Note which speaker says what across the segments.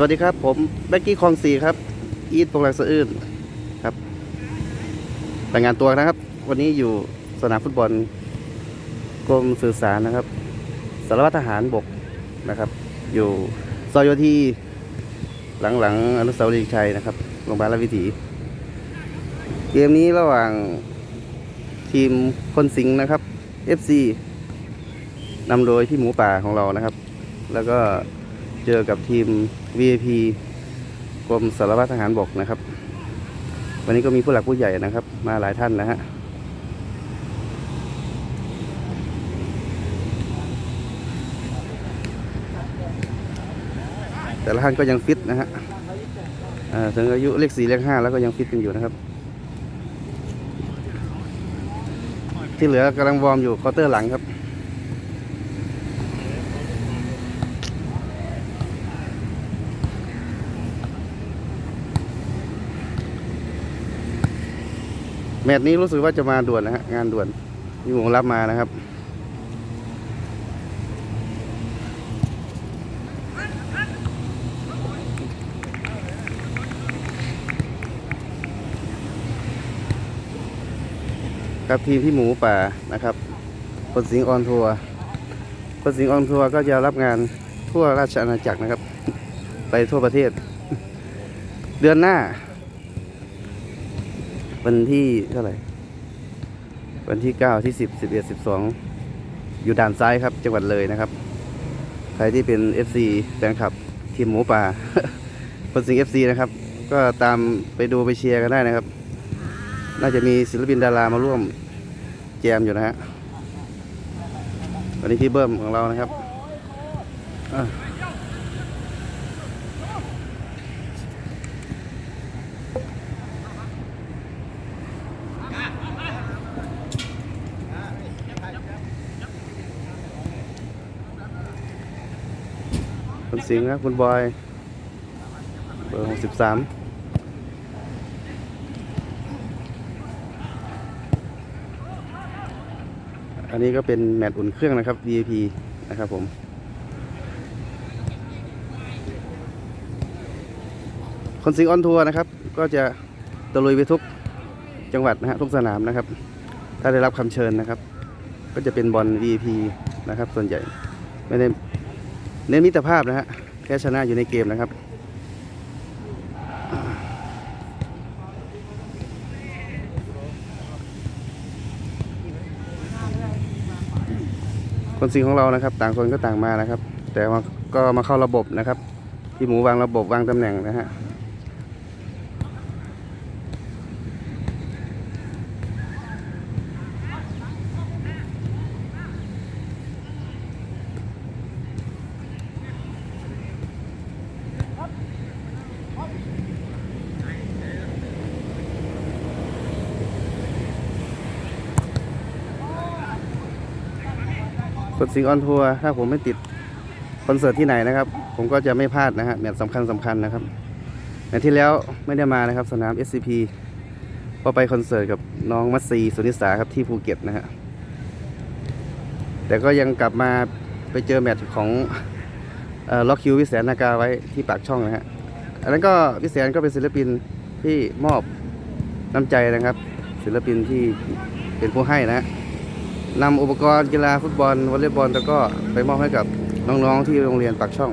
Speaker 1: สวัสดีครับ ผมแบ็กกี้คลองสีครับ อีทโปรงแรงสะอื้นครับรายงานตัวนะครับ วันนี้อยู่สนามฟุตบอลกรมสื่อสารนะครับ สารวัตรทหารบกนะครับ อยู่ซอยโยธีหลังหลังอนุสาวรีย์ชัยนะครับโรงพยาบาลราชวิถี เกมนี้ระหว่างทีมคนสิงห์นะครับ FC นำโดยพี่หมูป่าของเรานะครับ แล้วก็ เจอกับทีม VIP กรมสารวัตรทหารบกนะครับ วันนี้ก็มีผู้หลักผู้ใหญ่นะครับ มาหลายท่านนะฮะแต่ละท่านก็ยังฟิตนะฮะอ่าถึงอายุเลขสี่เลขห้าแล้วก็ยังฟิตกันอยู่นะครับ ที่เหลือกำลังวอร์มอยู่คอเตอร์หลังครับ แมตช์นี้รู้สึกว่าจะมาด่วนนะฮะงานด่วนพี่หมูรับมานะครับ ครับทีมพี่หมูป่านะครับ คนสิงห์ออนทัวร์คนสิงห์ออนทัวร์ก็จะรับงานทั่วราชอาณาจักรนะครับ ไปทั่วประเทศ เดือนหน้า วันที่เท่าไหร่ วันที่9ที่10 11 12อยู่ด่านซ้ายครับ จังหวัดเลยนะครับ ใครที่เป็น FC แฟนคลับทีมหมูป่าคนสิงห์ FC นะครับ ก็ตามไปดูไปเชียร์กันได้นะครับ น่าจะมีศิลปินดารามาร่วมแจมอยู่นะฮะวันนี้พี่เบิ้มของเรานะครับ สิงห์ครับคุณบอยเบอร์หกสิบสามอันนี้ก็เป็นแมตช์อุ่นเครื่องนะครับ VIP นะครับผมคนสิงออนทัวร์นะครับ ก็จะตะลุยไปทุกจังหวัดนะฮะทุกสนามนะครับ ถ้าได้รับคำเชิญนะครับ ก็จะเป็นบอล VIP นะครับ ส่วนใหญ่ไม่ได้ เน้นมิตรภาพนะฮะแค่ชนะอยู่ในเกมนะครับคนสิงของเรานะครับ ต่างคนก็ต่างมานะครับ แต่ว่าก็มาเข้าระบบนะครับ ที่หมูวางระบบวางตำแหน่งนะฮะ คนสิงออนทัวร์ถ้าผมไม่ติดคอนเสิร์ตที่ไหนนะครับ ผมก็จะไม่พลาดนะฮะแมตช์สำคัญสำคัญนะครับแมตช์ที่แล้วไม่ได้มานะครับ สนาม SCP เพราะไปคอนเสิร์ตกับน้องมัตซีสุนิสาครับที่ภูเก็ตนะฮะแต่ก็ยังกลับมาไปเจอแมตช์ของล็อกคิววิแสนนากาไว้ที่ปากช่องนะฮะอันนั้นก็วิแสนก็เป็นศิลปินที่มอบน้ำใจนะครับ ศิลปินที่เป็นผู้ให้นะฮะ นำอุปกรณ์กีฬาฟุตบอลวอลเลย์บอลแล้วก็ไปมอบให้กับน้องๆที่โรงเรียนปากช่อง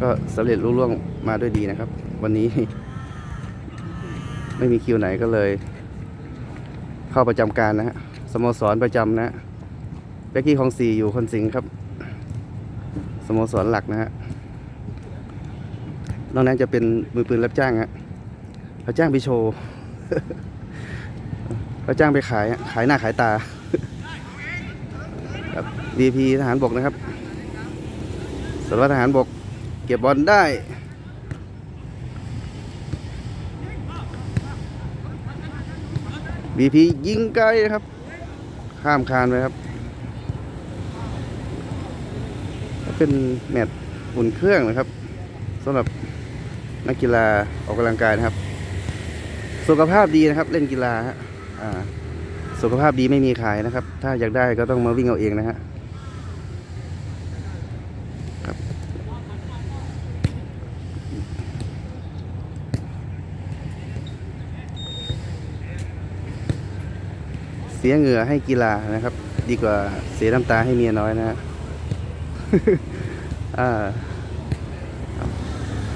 Speaker 1: ก็สำเร็จรุ่ร่วงมาด้วยดีนะครับ วันนี้ ไม่มีคิวไหนก็เลย เข้าประจำการนะฮะสโมสรประจำนะเบกกี้ของสี่อยู่คนสิงครับ สโมสรหลักนะฮะนอกนั้นจะเป็นมือปืนรับจ้างฮะเขาจ้างไปโชว์เขาจ้างไปขายขายหน้าขายตา ครับ DP ทหารบกนะครับสารวัตรทหารบก เก็บบอลได้ BP ยิงไกลนะครับ ข้ามคานไปครับ เป็นแมตช์อุ่นเครื่องนะครับสำหรับนักกีฬาออกกำลังกายนะครับ สุขภาพดีนะครับ เล่นกีฬาฮะสุขภาพดีไม่มีขายนะครับ ถ้าอยากได้ก็ต้องมาวิ่งเอาเองนะฮะครับ เสียเหงื่อให้กีฬานะครับ ดีกว่าเสียน้ำตาให้เมียน้อยนะฮะครับ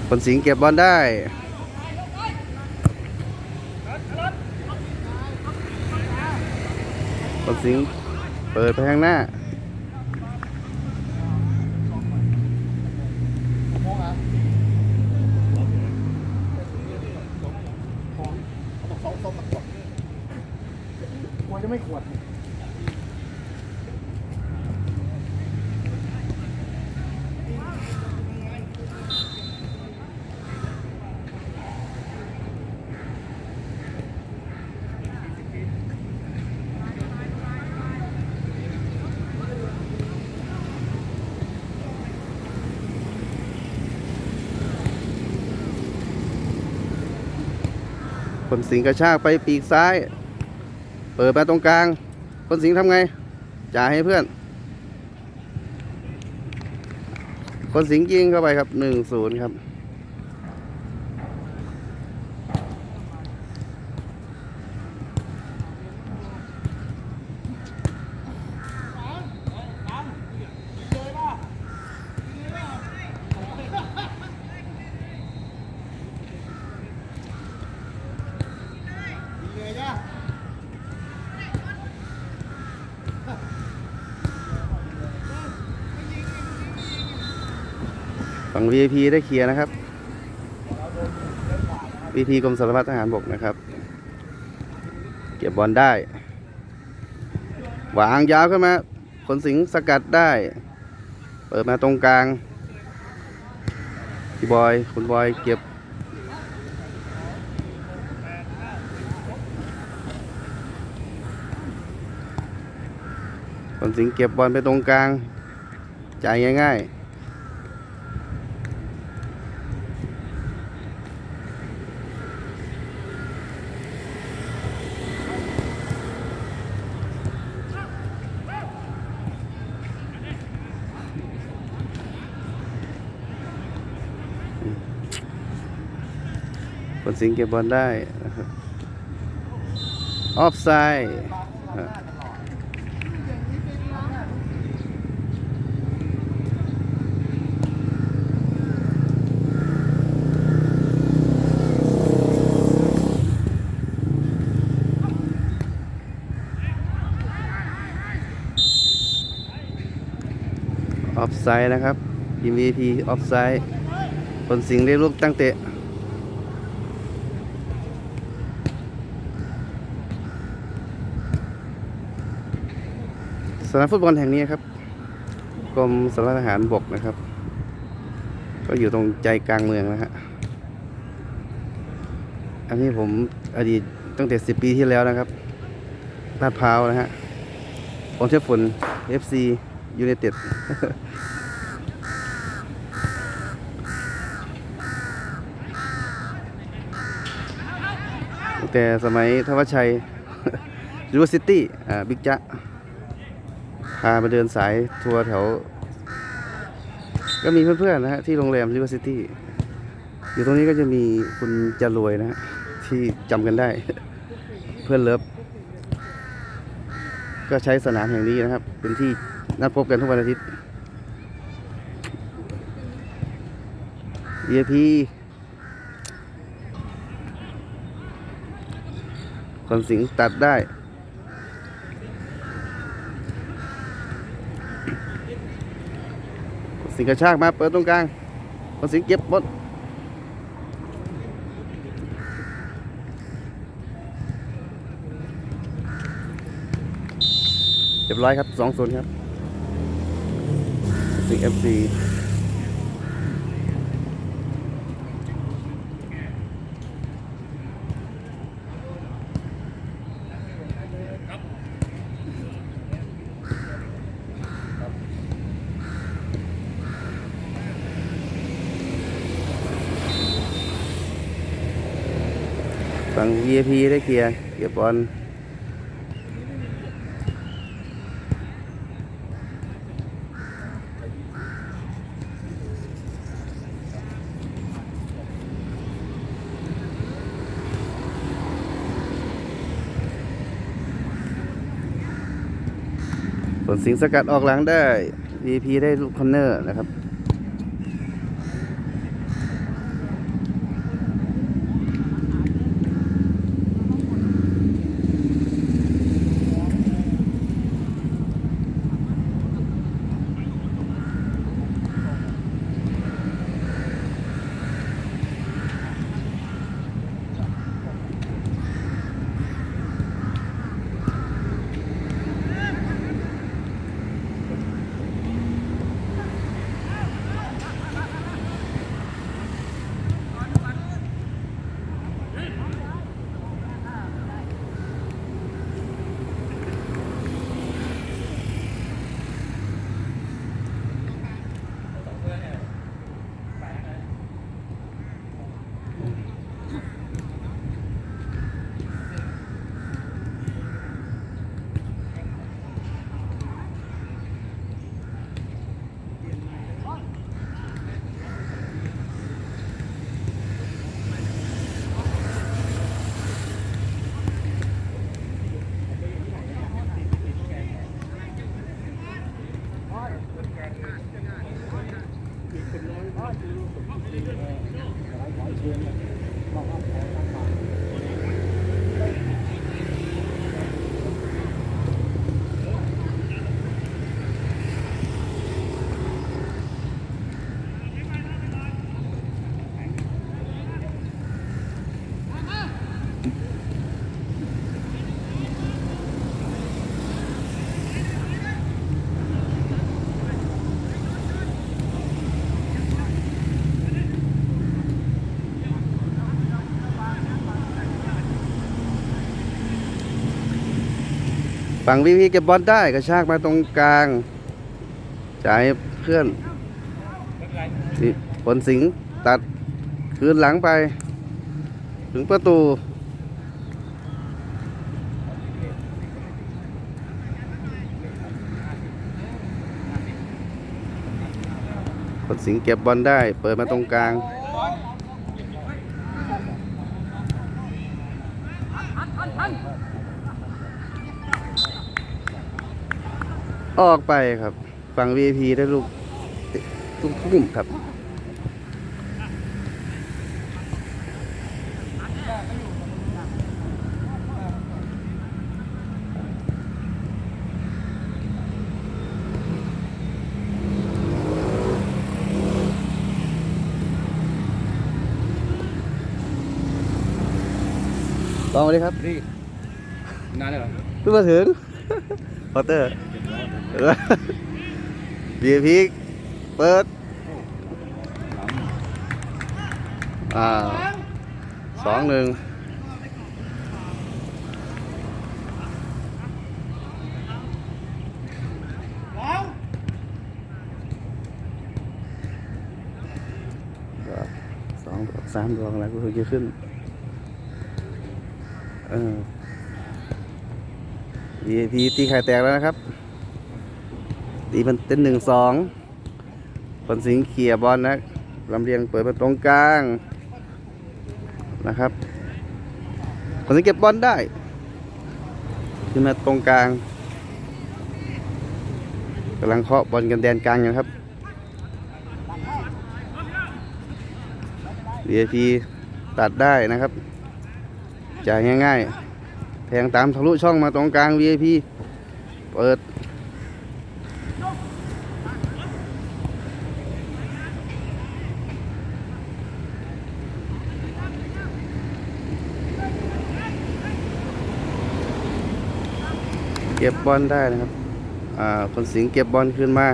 Speaker 1: คนสิงเก็บบอลได้คนสิงเปิดไปข้างหน้า
Speaker 2: จะไม่ขวด
Speaker 1: คนสิงกระชากไปปีกซ้าย เปิดมาตรงกลาง คนสิงทำไง จ่ายให้เพื่อน คนสิงยิงเข้าไปครับหนึ่งศูนย์ครับ ฝั่ง VIP ได้เคลียร์นะครับ VIP กรมสารพัดทหารบกนะครับ เก็บบอลได้วางยาวขึ้นมาคนสิงสกัดได้ เปิดมาตรงกลางพี่บอย คุณบอยเก็บ คนสิงเก็บบอลไปตรงกลาง จ่ายง่ายๆ คนสิงเก็บบอลได้ออฟไซด์ออฟไซด์นะครับ MVP ออฟไซด์คนสิงได้ลูกตั้งเตะ ส นามฟุตบอลแห่งนี้ครับกรมสารทหารบกนะครับ ก็อยู่ตรงใจกลางเมืองนะฮะอันนี้ผมอดีตตั้งแต่สิบปีที่แล้วนะครับลาดพร้าวนะฮะองเชฟฝน FC United ตั้งแต่สมัยทวชชัยยูนิซิตี้ อ่า บิ๊กจ๊ะ พามาเดินสายทัวร์แถว ก็มีเพื่อนๆนะฮะที่โรงแรม River City อยู่ตรงนี้ก็จะมีคุณจารวยนะฮะที่จำกันได้ เพื่อนเลิฟก็ใช้สนามแห่งนี้นะครับ เป็นที่นัดพบกันทุกวันอาทิตย์ VIP คนสิงตัดได้ สิงกระชากมาเปิดตรงกลางคนสิงห์เก็บบอลเรียบร้อยครับสองศูนย์ครับสิงเอฟซีฝั่ง VIP ได้เคลียร์เก็บบอลผลสิงสกัดออกหลังได้ VP ได้ลูกคอนเนอร์นะครับ ฝั่ง VP เก็บบอลได้กระชากมาตรงกลางจ่ายเพื่อนสีผลสิงตัดคืนหลังไป ถึงประตูผลสิงเก็บบอลได้ เปิดมาตรงกลาง ออกไปครับ ฝั่ง VIP ได้ลูกลูกทุ่มครับลองมาดิครับ
Speaker 2: นี่นานเลยเหรอ
Speaker 1: เพิ่งมาถึงพอเตอร์ บีพีเปิดอ่าสองหนึ่งสองสามดวงแล้วก็คือขึ้น เออ VIP ตีไข่แตกแล้วนะครับ ตีมันเป็นหนึ่งสองผลสิงเขี่ยบอลนะลำเลียงเปิดมาตรงกลางนะครับผลสิงเก็บบอลได้ขึ้นมาตรงกลางกำลังเคาะบอลกันแดนกลางอยู่ครับ VIP ตัดได้นะครับ จ่ายง่ายๆแทงตามทะลุช่องมาตรงกลาง VIP เปิด เก็บบอลได้นะครับอ่าคนสิงเก็บบอลขึ้นมา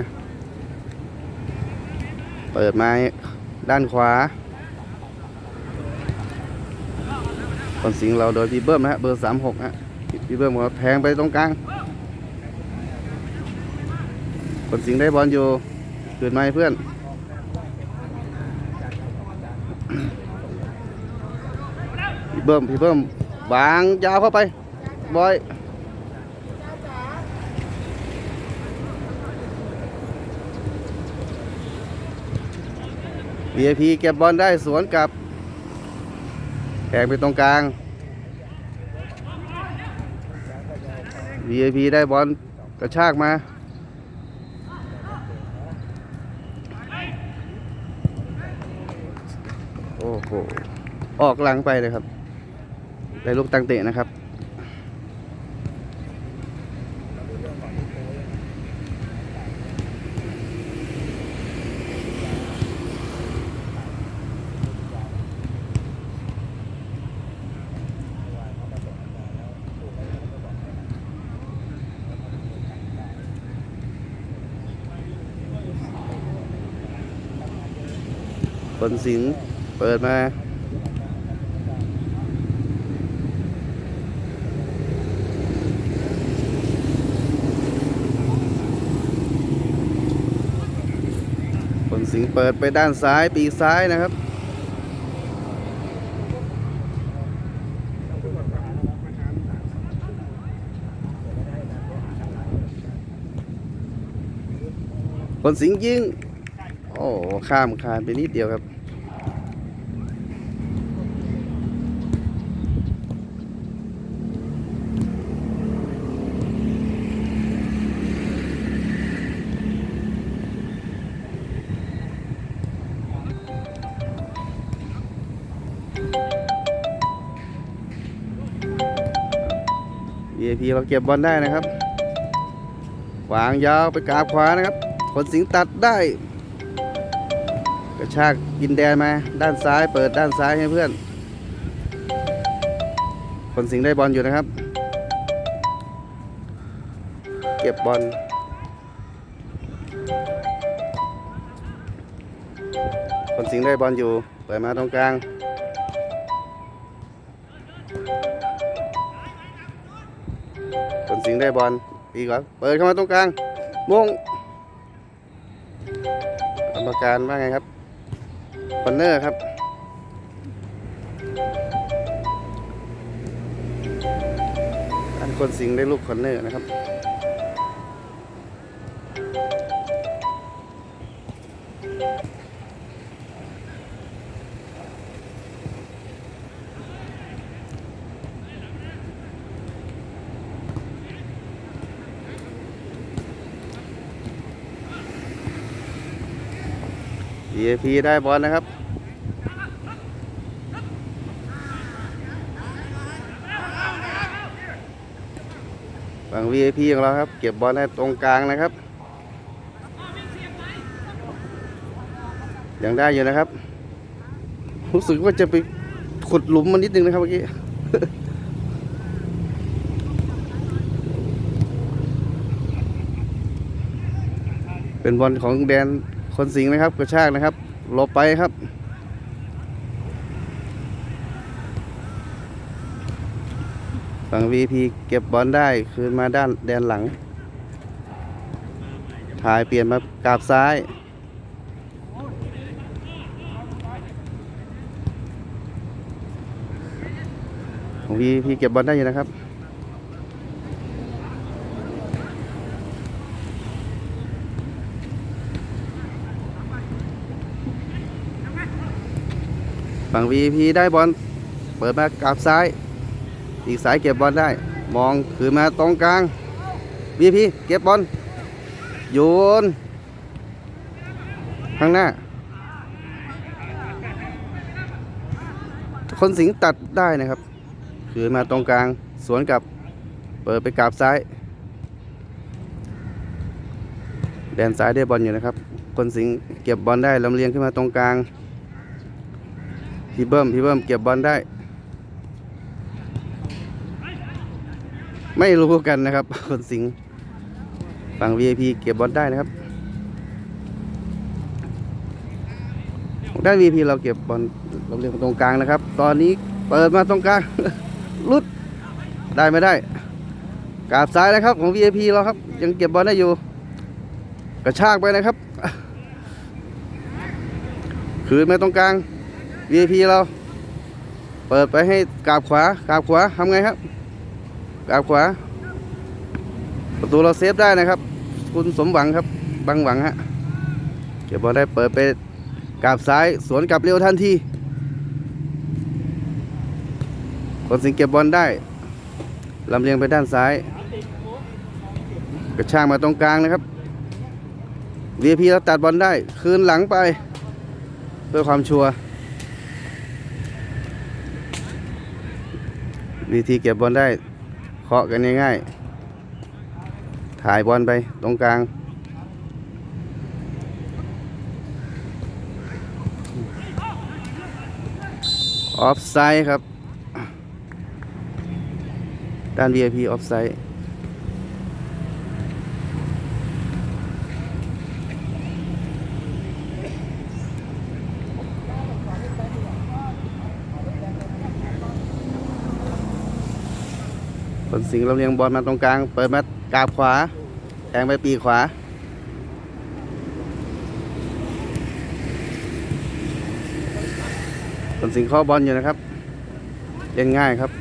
Speaker 1: เปิดมาด้านขวา คนสิงเราโดยพี่เบิ้มนะฮะเบอร์สามหกฮะพี่เบิ้มก็แทงไปตรงกลาง คนสิงได้บอลอยู่คืนมาให้เพื่อนพี่เบิ้มพี่เบิ้มวางยาวเข้าไปบอย อพีเก็บบอลได้สวนกลับแขงไปตรงกลาง VIP ได้บอลกระชากมา โอ้โห ออกหลังไปเลยครับ ได้ลูกตังเตะนะครับ คนสิงเปิดมาคนสิงเปิดไปด้านซ้ายปีกซ้ายนะครับคนสิงยิง โอ้ข้ามคานไปนิดเดียวครับ VIP เราเก็บบอลได้นะครับวางยาวไปกาบขวานะครับ คนสิงตัดได้ ระชากกินแดนมา ด้านซ้ายเปิดด้านซ้ายให้เพื่อน คนสิงได้บอลอยู่นะครับ เก็บบอลคนสิงได้บอลอยู่เปิดมาตรงกลางคนสิงได้บอลอีกเหรอเปิดเข้ามาตรงกลางมงกรรมการว่าไงครับ คอนเนอร์ครับอันคนสิงได้ลูกคอนเนอร์นะครับ VIP ได้บอลนะครับฝั่ง VIP ของเราครับ เก็บบอลได้ตรงกลางนะครับ ยังได้อยู่นะครับ รู้สึกว่าจะไปขุดหลุมมันนิดนึงนะครับเมื่อกี้เป็นบอลของแดน คนสิงห์นะครับกระชากนะครับหลบไปครับ ฝั่ง VP เก็บบอลได้คืนมาด้านแดนหลัง ถ่ายเปลี่ยนมากราบซ้ายของ VP เก็บบอลได้อยู่นะครับ ฝั่ง VP ได้บอลเปิดมากราบซ้าย อีกสายเก็บบอลได้ มองคืนมาตรงกลาง VP เก็บบอลโยนข้างหน้า คนสิงตัดได้นะครับ คืนมาตรงกลางสวนกับเปิดไปกราบซ้าย แดนซ้ายได้บอลอยู่นะครับ คนสิงเก็บบอลได้ลำเลียงขึ้นมาตรงกลาง พี่เบิ้มพี่เบิ้มเก็บบอลได้ ไม่รู้กันนะครับ คนสิงฝั่ง VIP เก็บบอลได้นะครับด้าน VIP เราเก็บบอลเราเรียกตรงกลางนะครับ ตอนนี้เปิดมาตรงกลางลุดได้ไม่ได้กราบซ้ายนะครับของ VIP เราครับ ยังเก็บบอลได้อยู่ กระชากไปนะครับ คืนมาตรงกลาง VIP เรา เปิดไปให้กราบขวากราบขวาทำไงครับกราบขวา ประตูเราเซฟได้นะครับ คุณสมหวังครับ บังหวังฮะเก็บบอลได้เปิดไปกราบซ้ายสวนกลับเร็วทันทีคนสิงเก็บบอลได้ลำเลียงไปด้านซ้าย กระชากมาตรงกลางนะครับ VIP เราตัดบอลได้ คืนหลังไป เพื่อความชัวร์ วิธีเก็บบอลได้เคาะกันง่ายๆถ่ายบอลไปตรงกลาง ออฟไซด์ครับ ด้าน VIP ออฟไซด์ คนสิงห์เราเลียงบอลมาตรงกลาง เปิดมากราบขวา แทงไปปีกขวาคนสิงห์เข้อบอลอยู่นะครับ เล่นง่ายครับ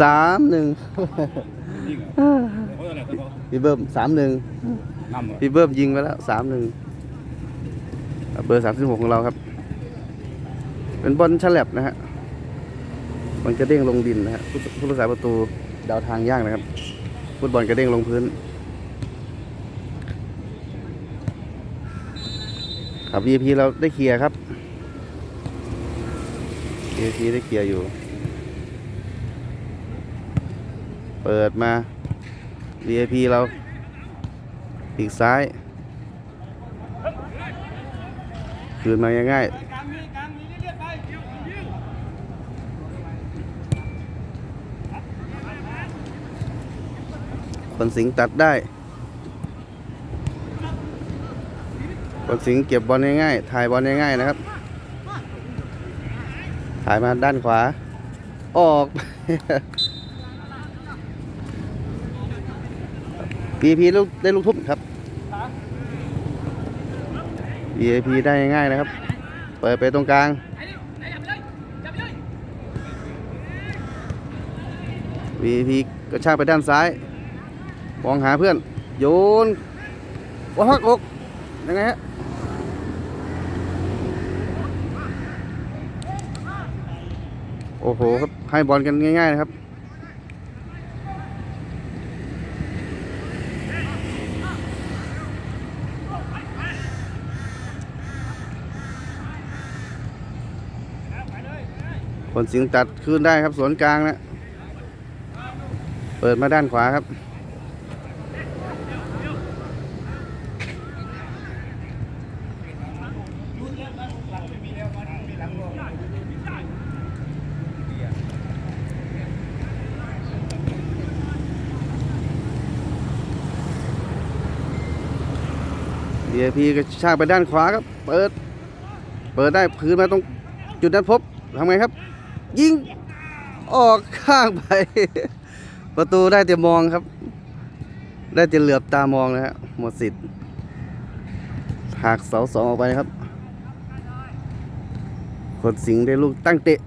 Speaker 1: สามหนึ่ง
Speaker 2: ยิงเหรอเขาอะไรเขา
Speaker 1: พี่เบิ้มสามหนึ่ง
Speaker 2: นำเหรอ
Speaker 1: พี่เบิ้มยิงไปแล้วสามหนึ่ง เบอร์สามสิบหกของเราครับ เป็นบอลฉลับนะฮะมันกระเด้งลงดินนะฮะผู้ผู้รักษาประตูเดาวทางยากนะครับฟุตบอลกระเด้งลงพื้น ครับ VIP เราได้เคลียร์ครับ VIP ได้เคลียร์อยู่ เปิดมา VIP เราปีกซ้าย คืนมาง่ายๆคนสิงตัดได้คนสิงเก็บบอลง่ายๆถ่ายบอลง่ายๆนะครับ ถ่ายมาด้านขวา ออก VIP ลูกได้ลูกทุ่มครับ VIP ได้ง่ายนะครับ เปิดไปตรงกลาง VIP กระชากไปด้านซ้าย มองหาเพื่อน โยนวักอกยังไงฮะโอ้โหครับให้บอลกันง่ายๆนะครับ คนสิงตัดคืนได้ครับสวนกลางนะ เปิดมาด้านขวาครับ เดียพีก็ชากไปด้านขวาครับ เปิด เปิดได้พื้นมาตรงจุดนั้นพบทำไงครับ ยิงออกข้างไป ประตูได้แต่มองครับ ได้แต่เหลือบตามองนะฮะหมดสิทธิ์หักเสาสองออกไปครับ คนสิงได้ลูกตั้งเตะ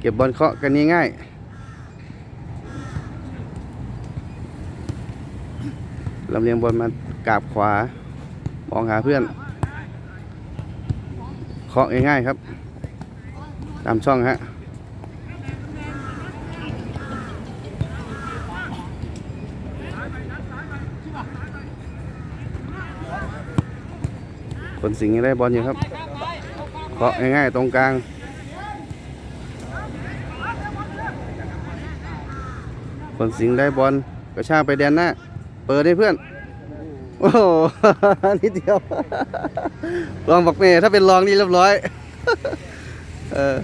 Speaker 1: เก็บบอลเคาะกันง่ายๆลำเลียงบอลมากราบขวามองหาเพื่อน เคาะง่ายๆครับ ตามช่องฮะคนสิงห์ได้บอลอยู่ครับเคาะง่ายๆตรงกลางคนสิงห์ได้บอลกระชากไปแดนหน้า เปิดให้เพื่อน โอ้โหนิดเดียวลองบอกเมย์ถ้าเป็นลองนี่เรียบร้อย เออ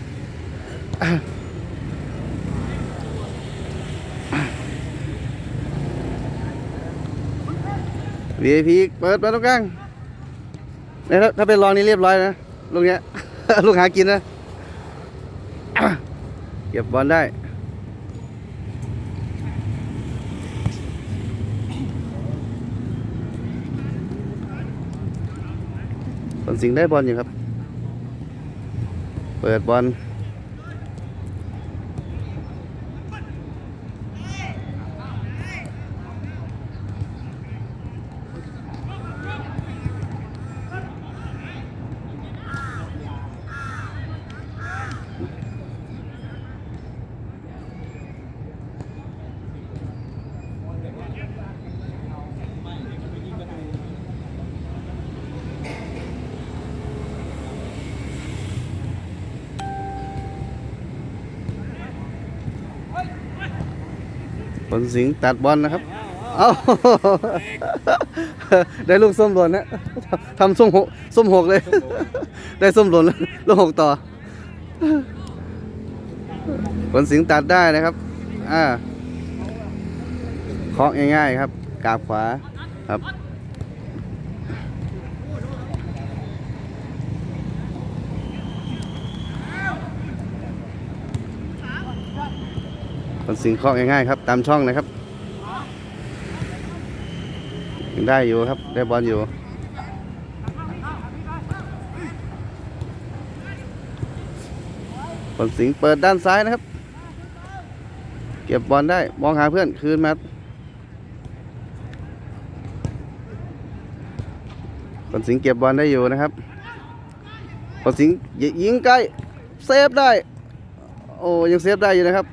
Speaker 1: VIP เปิดมาตรงกลางนี่ถ้าถ้าเป็นรองนี่เรียบร้อยนะลูกเนี้ย ลูกหากินนะ เก็บบอลได้ คนสิงได้บอลอยู่ครับ เปิดบอล คนสิงตัดบอลนะครับ เอ้า ได้ลูกส้มหล่นนะทำส้มหกส้มหกเลย ได้ส้มหล่นแล้วลูกหกต่อคนสิงตัดได้นะครับ อ่าเคาะง่ายๆครับ กาบขวาครับ สิงห์เคาะง่ายๆครับ ตามช่องนะครับยังได้อยู่ครับ ได้บอลอยู่คนสิงเปิดด้านซ้ายนะครับ เก็บบอลได้ มองหาเพื่อนคืนมาคนสิงเก็บบอลได้อยู่นะครับคนสิงยิงใกล้ เซฟได้ โอ้ยังเซฟได้อยู่นะครับ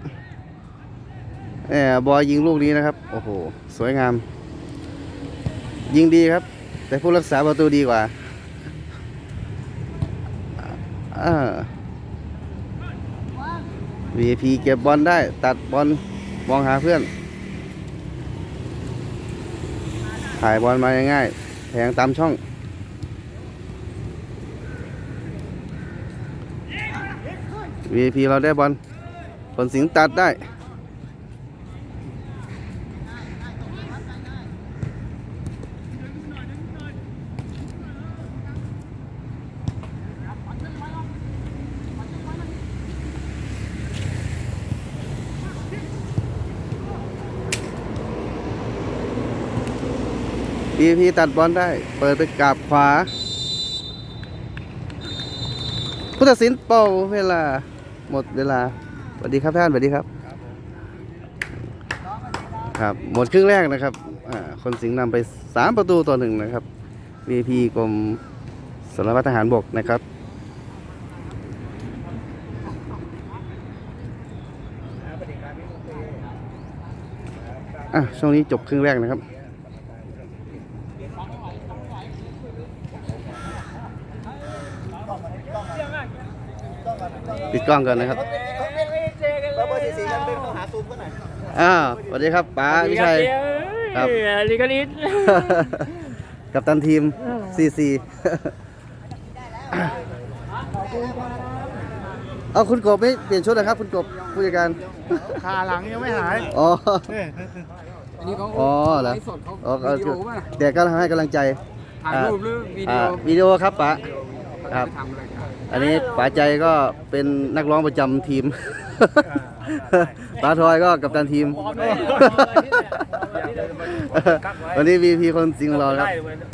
Speaker 1: บอยยิงลูกนี้นะครับ โอ้โห สวยงาม ยิงดีครับ แต่ผู้รักษาประตูดีกว่าอ่า VIP เก็บบอลได้ ตัดบอลมองหาเพื่อน ถ่ายบอลมาง่ายๆแทงตามช่อง VIP เราได้บอลผลสิงตัดได้ VIP ตัดบอลได้ เปิดไปกราบขวา ผู้ตัดสินเป่าเวลา หมดเวลาสวัสดีครับท่านสวัสดีครับ ครับ หมดครึ่งแรกนะครับคนสิงห์นำไป 3 ประตูต่อหนึ่งนะครับ VP กรมสารวัตรทหารบกนะครับอะช่วงนี้จบครึ่งแรกนะครับ ปิดกล้องก่อนนะครับ
Speaker 3: เบอร์สี่สี่กันเป็นต้องหาซูมกันหน่อย
Speaker 1: อ้าวสวัสดีครับป๋าวิชัยครับ
Speaker 4: ลิกาลิส
Speaker 1: กับตันทีม CC เอาคุณกบไม่เปลี่ยนชุดนะครับ คุณกบผู้จัดการ
Speaker 3: ขาหลังยังไม่หาย
Speaker 1: อ๋อ
Speaker 4: อันนี้เขา
Speaker 1: อ๋อเหรอ
Speaker 4: ไลฟ์สดเขา
Speaker 1: อ๋อ
Speaker 4: วิดีโอป่ะ
Speaker 1: เดี๋ยวก็ให้กำลังใจ
Speaker 4: ถ่ายรูปหรือวิดีโอ
Speaker 1: วิดีโอครับป๋าครับ
Speaker 4: อะไรกัน
Speaker 1: อันนี้ป๋าใจก็เป็นนักร้องประจำทีมป๋าทอยก็กับตันทีม วันนี้ VP คนสิงห์ของเราครับ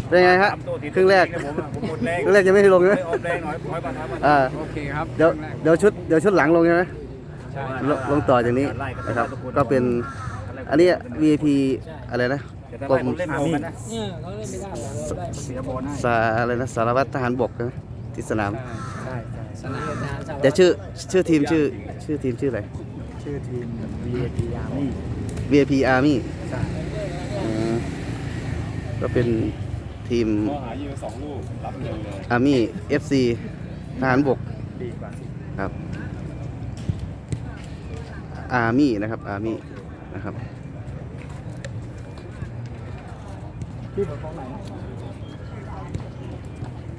Speaker 1: เป็นไงฮะครึ่งแรก
Speaker 2: ผมหมดแรง
Speaker 1: ครึ่งแรกยังไม่ได้ลงใช่ไหม
Speaker 2: ออกแรงหน่อยถอยมาถอยมา
Speaker 1: อ่า
Speaker 4: โอเคครับ
Speaker 1: เดี๋ยว
Speaker 4: ครั้งแรก
Speaker 1: เดี๋ยวชุดเดี๋ยวชุดหลังลงใช่ไหมลงลงต่อจากนี้นะครับ ก็เป็นอันนี้ VIP อะไรนะ
Speaker 2: แต่ถ้าก
Speaker 1: ร
Speaker 2: ไล่
Speaker 1: ม
Speaker 2: ผมเล่นอาร์มี่นะ
Speaker 4: เนี่ยเขาเล่นไม่ได้หรอกเราได้
Speaker 2: เสียบอลให้
Speaker 1: สาอะไรนะสารวัตรทหารบกนะที่สนาม
Speaker 2: ใช่ใช่
Speaker 4: สนามทหารสารวัตร
Speaker 1: แต่ชื่อชื่อทีมชื่อชื่อทีมชื่ออะไร
Speaker 2: ชื่อทีม VIP Army
Speaker 1: VIP Army
Speaker 2: ใช่
Speaker 1: อืมก็เป็นทีม
Speaker 2: ข้อหายิงสองลูกรับเงินเลย
Speaker 1: Army FC ทหารบก
Speaker 2: ดีกว่า
Speaker 1: ครับ Army นะครับ Army นะครับ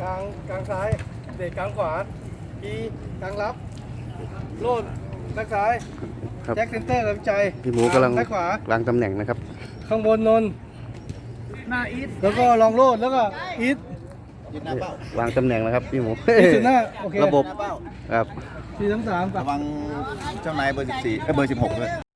Speaker 3: กลางกลางซ้าย เด็กกลางขวา พีกลางรับ โลดแบ็คซ้าย
Speaker 1: ครับ
Speaker 3: แจ็คเซนเตอร์ลำใจ
Speaker 1: พี่หมูกำลัง
Speaker 3: ซ้ายขวา
Speaker 1: วางตำแหน่งนะครับ
Speaker 3: ข้างบนนนท์หน้าอีทแล้วก็ลองโลดแล้วก็อีท
Speaker 1: วางตำแหน่งนะครับพี่หมู
Speaker 3: อีทสุดหน้าโอเค
Speaker 1: ระบบครับ
Speaker 3: สี่ทั้งสามกับ
Speaker 5: ระวังเจ้านายเบอร์14เอ้ยเบอร์16ด้วย